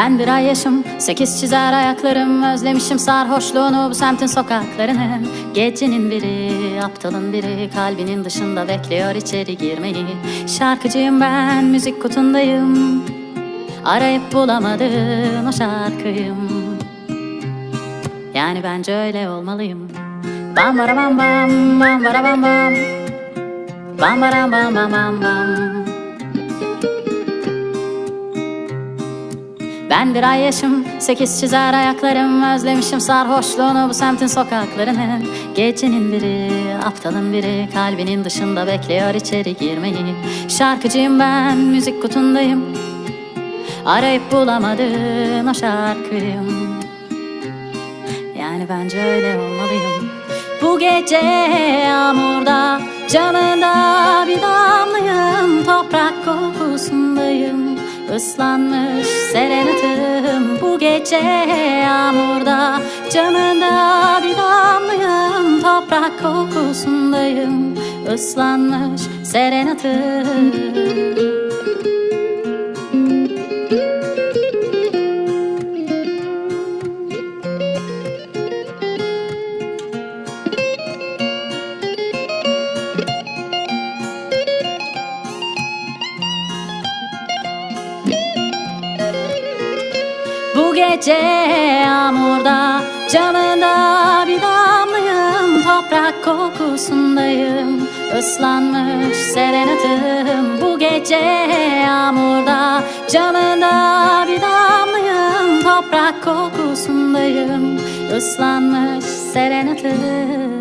Ben bir ay yaşım, sekiz çizer ayaklarım Özlemişim sarhoşluğunu bu semtin sokaklarını. Gecenin biri, aptalın biri Kalbinin dışında bekliyor içeri girmeyi. Şarkıcıyım ben, müzik kutundayım. Arayıp bulamadığın o şarkıyım. Yani bence öyle olmalıyım. Bam bara bam bam, bam bara bam bam. Bam bara bam bam bam bam Ben bir ay yaşım, sekiz çizer ayaklarım Özlemişim sarhoşluğunu bu semtin sokaklarını. Gecenin biri, aptalın biri Kalbinin dışında bekliyor içeri girmeyi. Şarkıcıyım ben, müzik kutundayım. Arayıp bulamadığın o şarkıyım. Yani bence öyle olmalıyım. Bu gece yağmurda Camında Islanmış serenatım Bu gece yağmurda. Camında bir damlayım Toprak kokusundayım. Islanmış serenatım gece yağmurda camında bir damlayım Toprak kokusundayım. Islanmış serenatım Bu gece yağmurda camında bir damlayım Toprak kokusundayım. Islanmış serenatım